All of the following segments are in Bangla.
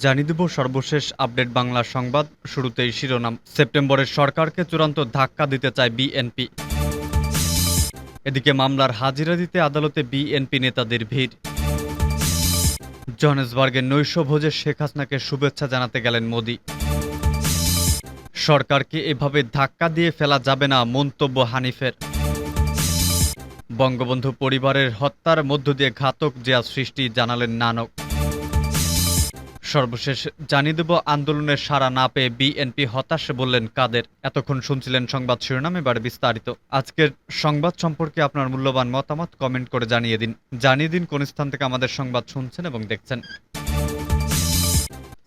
জানিয়ে দেব সর্বশেষ আপডেট বাংলা সংবাদ। শুরুতেই শিরোনাম। সেপ্টেম্বরের সরকারকে চূড়ান্ত ধাক্কা দিতে চায় বিএনপি। এদিকে মামলার হাজিরা দিতে আদালতে বিএনপি নেতাদের ভিড়। জহানেসবার্গের নৈশ ভোজে শেখ হাসনাকে শুভেচ্ছা জানাতে গেলেন মোদি। সরকারকে এভাবে ধাক্কা দিয়ে ফেলা যাবে না মন্তব্য হানিফের। বঙ্গবন্ধু পরিবারের হত্যার মধ্য দিয়ে ঘাতক জিয়া সৃষ্টি জানালেন নানক। সর্বশেষ জানিয়ে দেব, আন্দোলনের সাড়া না পেয়ে বিএনপি হতাশ বললেন কাদের। এতক্ষণ শুনছিলেন সংবাদ শিরোনাম, এবার বিস্তারিত। আজকের সংবাদ সম্পর্কে আপনার মূল্যবান মতামত কমেন্ট করে জানিয়ে দিন। জানিয়ে দিন কোন স্থান থেকে আমাদের সংবাদ শুনছেন এবং দেখছেন।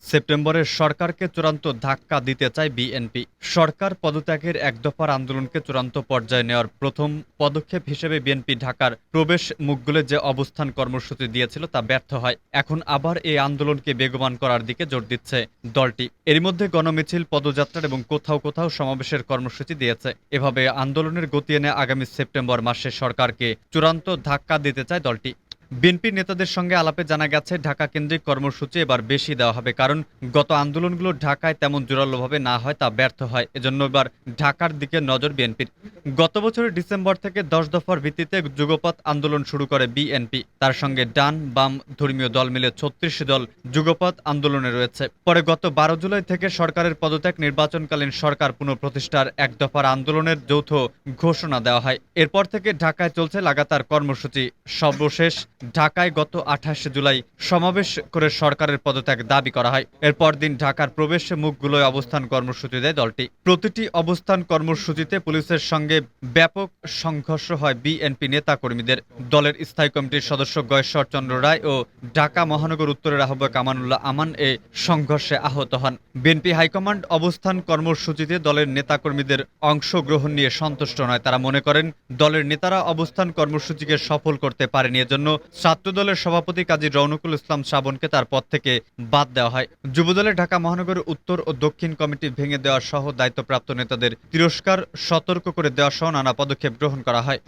সেপ্টেম্বরের সরকারকে চূড়ান্ত ধাক্কা দিতে চায় বিএনপি। সরকার পদত্যাগের এক দফার আন্দোলনকে চূড়ান্ত পর্যায়ে নেওয়ার প্রথম পদক্ষেপ হিসেবে বিএনপি ঢাকার প্রবেশ মুখগুলো যে অবস্থান কর্মসূচি দিয়েছিল তা ব্যর্থ হয়। এখন আবার এই আন্দোলনকে বেগবান করার দিকে জোর দিচ্ছে দলটি। এর মধ্যে গণমিছিল, পদযাত্রার এবং কোথাও কোথাও সমাবেশের কর্মসূচি দিয়েছে। এভাবে আন্দোলনের গতি এনে আগামী সেপ্টেম্বর মাসে সরকারকে চূড়ান্ত ধাক্কা দিতে চায় দলটি। বিএনপি নেতাদের সঙ্গে আলাপে জানা গেছে, ঢাকা কেন্দ্রিক কর্মসূচি এবার বেশি দেওয়া হবে কারণ গত আন্দোলনগুলো ঢাকায় তেমন জোরালোভাবে না হয় তা ব্যর্থ হয়। এজন্য এবার ঢাকার দিকে নজর বিএনপির। গত বছরের ডিসেম্বর থেকে দশ দফার ভিত্তিতে যুগপৎ আন্দোলন শুরু করে বিএনপি। তার সঙ্গে ডান বাম ধর্মীয় দল মিলে ছত্রিশ দল যুগপৎ আন্দোলনে রয়েছে। পরে গত বারো জুলাই থেকে সরকারের পদত্যাগ, নির্বাচনকালীন সরকার পুনঃপ্রতিষ্ঠার এক দফার আন্দোলনের যৌথ ঘোষণা দেওয়া হয়। এরপর থেকে ঢাকায় চলছে লাগাতার কর্মসূচি। সর্বশেষ ঢাকায় গত আঠাশে জুলাই সমাবেশ করে সরকারের পদত্যাগ দাবি করা হয়। এরপর দিন ঢাকার প্রবেশ মুখগুলোয় অবস্থান কর্মসূচি দেয় দলটি। প্রতিটি অবস্থান কর্মসূচিতে পুলিশের সঙ্গে ব্যাপক সংঘর্ষ হয় বিএনপি নেতা কর্মীদের দলের স্থায়ী কমিটির সদস্য গয়েশ্বর চন্দ্র রায় ও ঢাকা মহানগর উত্তরের আহ্বায়ক আমানুল্লাহ আমান এ সংঘর্ষে আহত হন। বিএনপি হাইকমান্ড অবস্থান কর্মসূচিতে দলের নেতাকর্মীদের অংশগ্রহণ নিয়ে সন্তুষ্ট নয়। তারা মনে করেন, দলের নেতারা অবস্থান কর্মসূচিকে সফল করতে পারেনি। এজন্য ছাত্রদলের সভাপতি কাজী রৌনকুল ইসলাম শ্রাবণকে তার পদ থেকে বাদ দেওয়া হয়। যুবদলের ঢাকা মহানগর উত্তর ও দক্ষিণ কমিটি ভেঙে দেওয়া সহ দায়িত্বপ্রাপ্ত নেতাদের তিরস্কার সতর্ক করে দেওয়া সহ নানা পদক্ষেপ গ্রহণ করা হয়।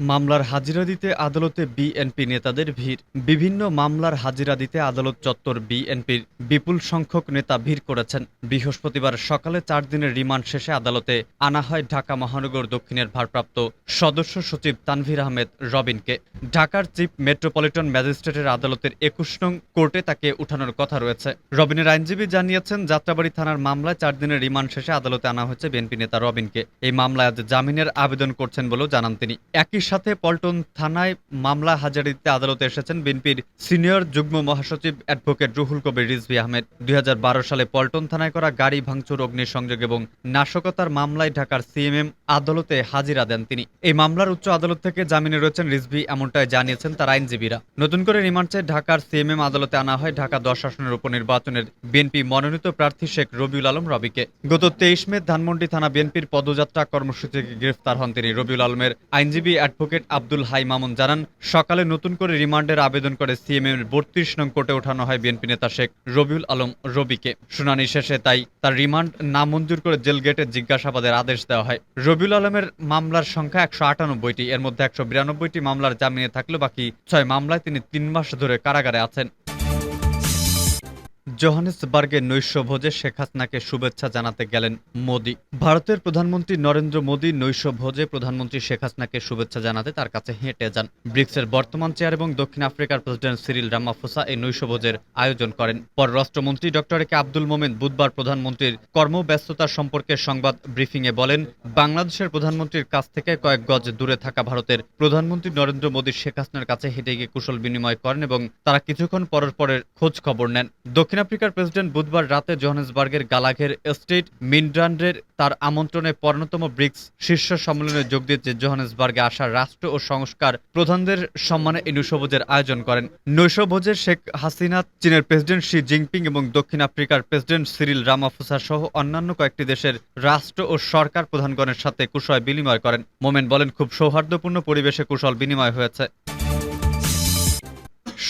মামলার হাজিরা দিতে আদালতে বিএনপি নেতাদের ভিড়। বিভিন্ন মামলার হাজিরা দিতে আদালত চত্বর বিএনপির বিপুল সংখ্যক নেতা ভিড় করেছেন। বৃহস্পতিবার সকালে চার দিনের রিমান্ড শেষে আদালতে আনা হয় ঢাকা মহানগর দক্ষিণের ভারপ্রাপ্ত সদস্য সচিব তানভীর আহমেদ রবিনকে। ঢাকার চিফ মেট্রোপলিটন ম্যাজিস্ট্রেটের আদালতের একুশ নং কোর্টে তাকে উঠানোর কথা রয়েছে। রবিনের আইনজীবী জানিয়েছেন, যাত্রাবাড়ি থানার মামলায় চার দিনের রিমান্ড শেষে আদালতে আনা হয়েছে বিএনপি নেতা রবিনকে। এই মামলায় আজ জামিনের আবেদন করছেন বলেও জানান তিনি। একই সাথে পল্টন থানায় মামলা হাজারি দিতে আদালতে এসেছেন বিএনপির সিনিয়র যুগ্ম মহাসচিব অ্যাডভোকেট রুহুল কবির রিজভি আহমেদ। দুই হাজার বারো সালে পল্টন থানায় করা গাড়ি ভাঙচুর, অগ্নিসংযোগ এবং নাশকতার মামলায় ঢাকার সিএমএম আদালতে হাজিরা দেন তিনি। এই মামলার উচ্চ আদালত থেকে জামিনে রয়েছেন রিজভি, এমনটাই জানিয়েছেন তার আইনজীবীরা। নতুন করে রিমান্ড চেয়ে ঢাকার সিএমএম আদালতে আনা হয় ঢাকা দশ আসনের উপনির্বাচনের বিএনপি মনোনীত প্রার্থী শেখ রবিউল আলম রবিকে। গত তেইশ মে ধানমন্ডি থানা বিএনপির পদযাত্রা কর্মসূচি গ্রেফতার হন তিনি। রবিউল আলমের আইনজীবী অ্যাডভোকেট আব্দুল হাই মামুন জানান, সকালে নতুন করে রিমান্ডের আবেদন করে সিএমএম বত্রিশ নং কোর্টে ওঠানো হয় বিএনপি নেতা শেখ রবিউল আলম রবিকে। শুনানি শেষে তাই তার রিমান্ড নামঞ্জুর করে জেল গেটে জিজ্ঞাসাবাদের আদেশ দেওয়া হয়। রবিউল আলমের মামলার সংখ্যা একশো আটানব্বইটি, এর মধ্যে একশো বিরানব্বইটি মামলার জামিনে থাকলেও বাকি ছয় মামলায় তিনি তিন মাস ধরে কারাগারে আছেন। জোহানেসবার্গের নৈশ ভোজে শেখ হাসিনাকে শুভেচ্ছা জানাতে গেলেন মোদি। ভারতের প্রধানমন্ত্রী নরেন্দ্র মোদী নৈশ ভোজে প্রধানমন্ত্রী শেখ হাসিনাকে শুভেচ্ছা জানাতে তার কাছে হেঁটে যান। ব্রিক্সের বর্তমান চেয়ার এবং দক্ষিণ আফ্রিকার প্রেসিডেন্ট সিরিল রামাফোসা এই নৈশ ভোজের আয়োজন করেন। পররাষ্ট্রমন্ত্রী ডক্টর একে আব্দুল মোমেন বুধবার প্রধানমন্ত্রীর কর্মব্যস্ততা সম্পর্কে সংবাদ ব্রিফিংয়ে বলেন, বাংলাদেশের প্রধানমন্ত্রীর কাছ থেকে কয়েক গজ দূরে থাকা ভারতের প্রধানমন্ত্রী নরেন্দ্র মোদী শেখ হাসিনার কাছে হেঁটে গিয়ে কুশল বিনিময় করেন এবং তারা কিছুক্ষণ পরর পরের খোঁজ খবর নেন। দক্ষিণ আফ্রিকার প্রেসিডেন্ট বুধবার রাতে জোহানেসবার্গের গালাঘের স্টেট মিনড্রান্ডের তার আমন্ত্রণে পর্ণতম ব্রিক্স শীর্ষ সম্মেলনে যোগ দিতে জোহানেসবার্গে আসা রাষ্ট্র ও সংস্কার প্রধানদের সম্মানে এই নৈশভোজের আয়োজন করেন। নৈশভোজে শেখ হাসিনা, চীনের প্রেসিডেন্ট শি জিনপিং এবং দক্ষিণ আফ্রিকার প্রেসিডেন্ট সিরিল রামাফোসা সহ অন্যান্য কয়েকটি দেশের রাষ্ট্র ও সরকার প্রধানগণের সাথে কুশল বিনিময় করেন। মোমেন বলেন, খুব সৌহার্দ্যপূর্ণ পরিবেশে কুশল বিনিময় হয়েছে।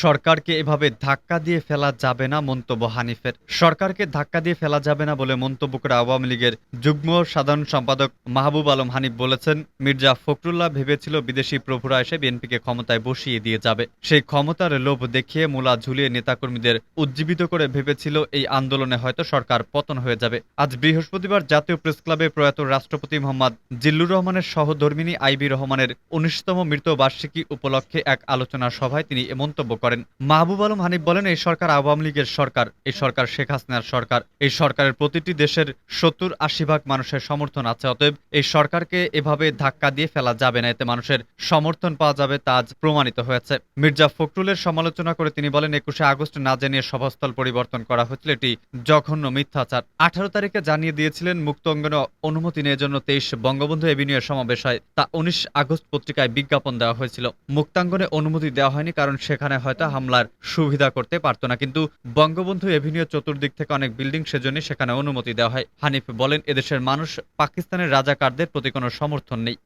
সরকারকে এভাবে ধাক্কা দিয়ে ফেলা যাবে না মন্তব্য হানিফের। সরকারকে ধাক্কা দিয়ে ফেলা যাবে না বলে মন্তব্য করে আওয়ামী লীগের যুগ্ম সাধারণ সম্পাদক মাহবুব আলম হানিফ বলেছেন, মির্জা ফখরুল্লাহ ভেবেছিল বিদেশি প্রভুরা এসে বিএনপিকে ক্ষমতায় বসিয়ে দিয়ে যাবে। সেই ক্ষমতার লোভ দেখিয়ে মূলা ঝুলিয়ে নেতাকর্মীদের উজ্জীবিত করে ভেবেছিল এই আন্দোলনে হয়তো সরকার পতন হয়ে যাবে। আজ বৃহস্পতিবার জাতীয় প্রেস ক্লাবে প্রয়াত রাষ্ট্রপতি মোহাম্মদ জিল্লুর রহমানের সহধর্মিনী আইবি রহমানের উনিশতম মৃত্যুবার্ষিকী উপলক্ষে এক আলোচনা সভায় তিনি এ মন্তব্য করেন। মাহবুব আলম হানিফ বলেন, এই সরকার আওয়ামী লীগের সরকার, এই সরকার শেখ হাসিনার সরকার, এই সরকারের প্রতিটি দেশের সত্তর আশি ভাগ মানুষের সমর্থন আছে, অতএব এই সরকারকে এভাবে ধাক্কা দিয়ে ফেলা যাবে না, এতে মানুষের সমর্থন পাওয়া যাবে তা আজ প্রমাণিত হয়েছে। মির্জা ফখরুলের সমালোচনা করে তিনি বলেন, একুশে আগস্ট না জানিয়ে সভাস্থল পরিবর্তন করা হয়েছিল, এটি জঘন্য মিথ্যাচার। আঠারো তারিখে জানিয়ে দিয়েছিলেন, মুক্ত অঙ্গনে অনুমতি নেওয়ার জন্য তেইশ বঙ্গবন্ধু এভিনিউ সমাবেশ হয়। তা উনিশ আগস্ট পত্রিকায় বিজ্ঞাপন দেওয়া হয়েছিল। মুক্তাঙ্গনে অনুমতি দেওয়া হয়নি, কারণ সেখানে হয়তো হামলার সুবিধা করতে পারত না। কিন্তু বঙ্গবন্ধু এভিনিউ চতুর্দিক থেকে অনেক বিল্ডিং সেজন্য সেখানে অনুমতি দেওয়া হয়। হানিফ বলেন, এদেশের মানুষ পাকিস্তানের রাজাকারদের প্রতি কোনো সমর্থন নেই।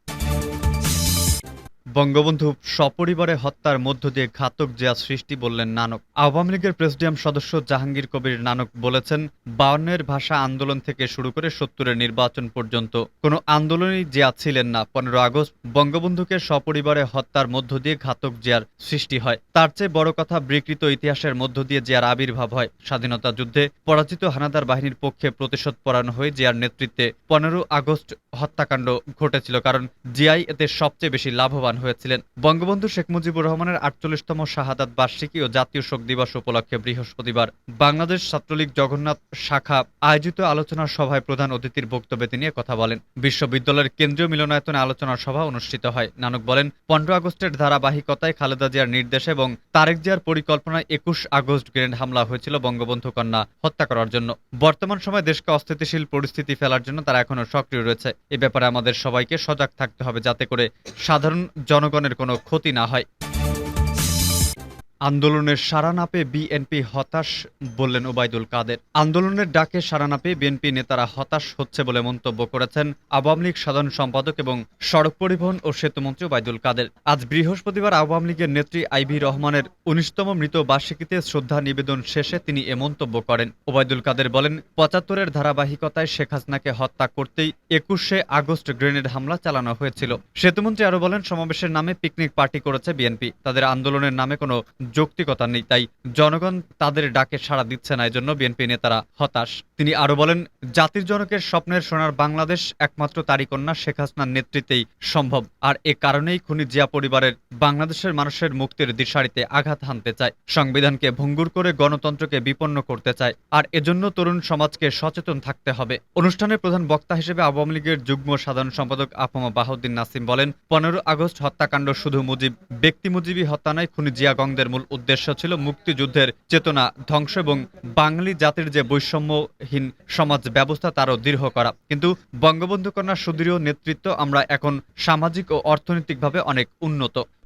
বঙ্গবন্ধু সপরিবারে হত্যার মধ্য দিয়ে ঘাতক জিয়া সৃষ্টি বললেন নানক। আওয়ামী লীগের প্রেসিডিয়াম সদস্য জাহাঙ্গীর কবির নানক বলেছেন বায়ান্নের ভাষা আন্দোলন থেকে শুরু করে সত্তরের নির্বাচন পর্যন্ত কোনো আন্দোলনই জিয়া ছিলেন না। পনেরো আগস্ট বঙ্গবন্ধুকে সপরিবারে হত্যার মধ্য দিয়ে ঘাতক জিয়ার সৃষ্টি হয়। তার চেয়ে বড় কথা বিকৃত ইতিহাসের মধ্য দিয়ে জিয়ার আবির্ভাব হয়। স্বাধীনতা যুদ্ধে পরাজিত হানাদার বাহিনীর পক্ষে প্রতিশোধ পরানো হয়ে জিয়ার নেতৃত্বে পনেরো আগস্ট হত্যাকাণ্ড ঘটেছিল, কারণ জিয়াই এতে সবচেয়ে বেশি লাভবান হয়েছিলেন। বঙ্গবন্ধু শেখ মুজিবুর রহমানের আটচল্লিশতম শাহাদাত বার্ষিকী ও জাতীয় শোক দিবস উপলক্ষে বৃহস্পতিবার বাংলাদেশ ছাত্রলীগ জগন্নাথ শাখা আয়োজিত আলোচনা সভায় প্রধান অতিথির বক্তব্যে তিনি কথা বলেন। বিশ্ববিদ্যালয়ের কেন্দ্রীয় মিলনায়তনে আলোচনা সভা অনুষ্ঠিত হয়। নানক বলেন, পনেরো আগস্টের ধারাবাহিকতায় খালেদা জিয়ার নির্দেশে এবং তারেক জিয়ার পরিকল্পনায় একুশ আগস্ট গ্রেনেড হামলা হয়েছিল বঙ্গবন্ধু কন্যা হত্যা করার জন্য। বর্তমান সময়ে দেশকে অস্থিতিশীল পরিস্থিতি ফেলার জন্য তারা এখনও সক্রিয় রয়েছে। এ ব্যাপারে আমাদের সবাইকে সজাগ থাকতে হবে যাতে করে সাধারণ জনগণের কোনো ক্ষতি না হয়। আন্দোলনের সাড়া না পেয়ে বিএনপি হতাশ বললেন ওবায়দুল কাদের। আন্দোলনের ডাকে সাড়া না পেয়ে বিএনপি নেতারা হতাশ হচ্ছে বলে মন্তব্য করেছেন আওয়ামী লীগ সাধারণ সম্পাদক এবং সড়ক পরিবহন ও সেতুমন্ত্রী ওবায়দুল কাদের। আজ বৃহস্পতিবার আওয়ামী লীগের নেত্রী আইভি রহমানের উনিশতম মৃত বার্ষিকীতে শ্রদ্ধা নিবেদন শেষে তিনি এ মন্তব্য করেন। ওবায়দুল কাদের বলেন, পঁচাত্তরের ধারাবাহিকতায় শেখ হাসিনাকে হত্যা করতেই একুশে আগস্ট গ্রেনেড হামলা চালানো হয়েছিল। সেতুমন্ত্রী আরও বলেন, সমাবেশের নামে পিকনিক পার্টি করেছে বিএনপি। তাদের আন্দোলনের নামে কোনো যৌক্তিকতা নেই, তাই জনগণ তাদের ডাকে সাড়া দিচ্ছে না, এজন্য বিএনপি নেতারা হতাশ। তিনি আরও বলেন, জাতির জনকের স্বপ্নের সোনার বাংলাদেশ একমাত্র তারই কন্যা শেখ হাসিনার নেতৃত্বেই সম্ভব। আর এ কারণেই খুনি জিয়া পরিবারের বাংলাদেশের মানুষের মুক্তির দিশারিতে আঘাত হানতে চায়। সংবিধানকে ভঙ্গুর করে গণতন্ত্রকে বিপন্ন করতে চায়। আর এজন্য তরুণ সমাজকে সচেতন থাকতে হবে। অনুষ্ঠানের প্রধান বক্তা হিসেবে আওয়ামী লীগের যুগ্ম সাধারণ সম্পাদক আফমা বাহাউদ্দিন নাসিম বলেন, পনেরো আগস্ট হত্যাকাণ্ড শুধু মুজিব, ব্যক্তি মুজিবী হত্যা নয় খুনি জিয়া গংদের মূল উদ্দেশ্য ছিল মুক্তিযুদ্ধের চেতনা ধ্বংস এবং বাঙালি জাতির যে বৈষম্যহীন সমাজ ব্যবস্থা তারও দৃঢ় করা। কিন্তু বঙ্গবন্ধু কন্যা সুদৃঢ় নেতৃত্ব আমরা এখন সামাজিক ও অর্থনৈতিকভাবে অনেক উন্নত।